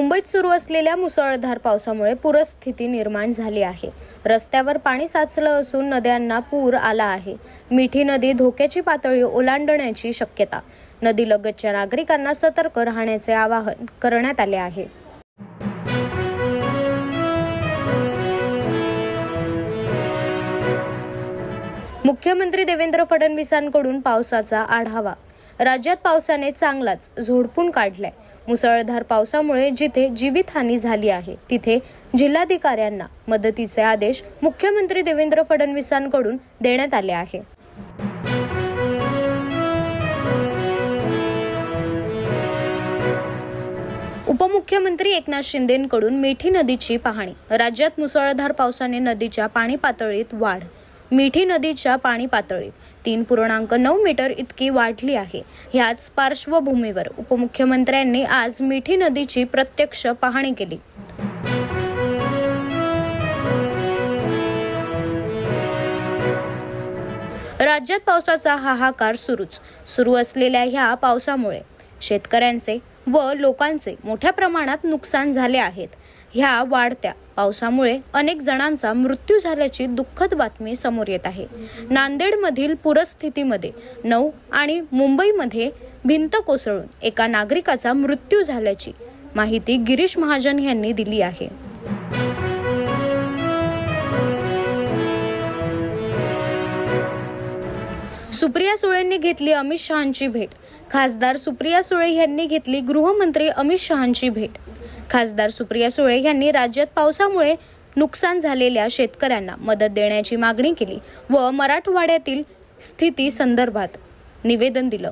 मुंबईत सुरू असलेल्या मुसळधार पावसामुळे पूरस्थिती निर्माण झाली आहे. रस्त्यावर पाणी साचलं असून नद्यांना पूर आला आहे. मिठी नदी धोक्याची पातळी ओलांडण्याची शक्यता. नदीलगतच्या नागरिकांना सतर्क राहण्याचे आवाहन करण्यात आले आहे. मुख्यमंत्री देवेंद्र फडणवीसांकडून पावसाचा आढावा राज्यात पावसाने चांगलाच झोडपून काढलाय. मुसळधार पावसामुळे जिथे जीवितहानी झाली आहे तिथे जिल्हाधिकाऱ्यांना मदतीचे आदेश मुख्यमंत्री देवेंद्र फडणवीसांकडून देण्यात आले आहे. उपमुख्यमंत्री एकनाथ शिंदेकडून मिठी नदीची पाहणी. राज्यात मुसळधार पावसाने नदीच्या पाणी पातळीत वाढ मिठी नदीच्या पाणी पातळीत तीन पूर्णांक नऊ मीटर इतकी वाढली आहे. ह्याच पार्श्वभूमीवर उपमुख्यमंत्र्यांनी आज मिठी नदीची प्रत्यक्ष पाहणी केली. राज्यात पावसाचा हाहाकार सुरूच. सुरू असलेल्या ह्या पावसामुळे शेतकऱ्यांचे व लोकांचे मोठ्या प्रमाणात नुकसान झाले आहेत. ह्या वाढत्या पावसामुळे अनेक जणांचा मृत्यू झाल्याची दुःखद बातमी समोर येत आहे. नांदेडमधील पूरस्थितीमध्ये नऊ आणि मुंबईमध्ये भिंत कोसळून एका नागरिकाचा मृत्यू झाल्याची माहिती गिरीश महाजन यांनी दिली आहे. सुप्रिया सुळेंनी घेतली अमित शहांची भेट. खासदार सुप्रिया सुळे यांनी घेतली गृहमंत्री अमित शहांची भेट. खासदार सुप्रिया सुळे यांनी राज्यात पावसामुळे नुकसान झालेल्या शेतकऱ्यांना मदत देण्याची मागणी केली व मराठवाड्यातील स्थिती संदर्भात निवेदन दिलं.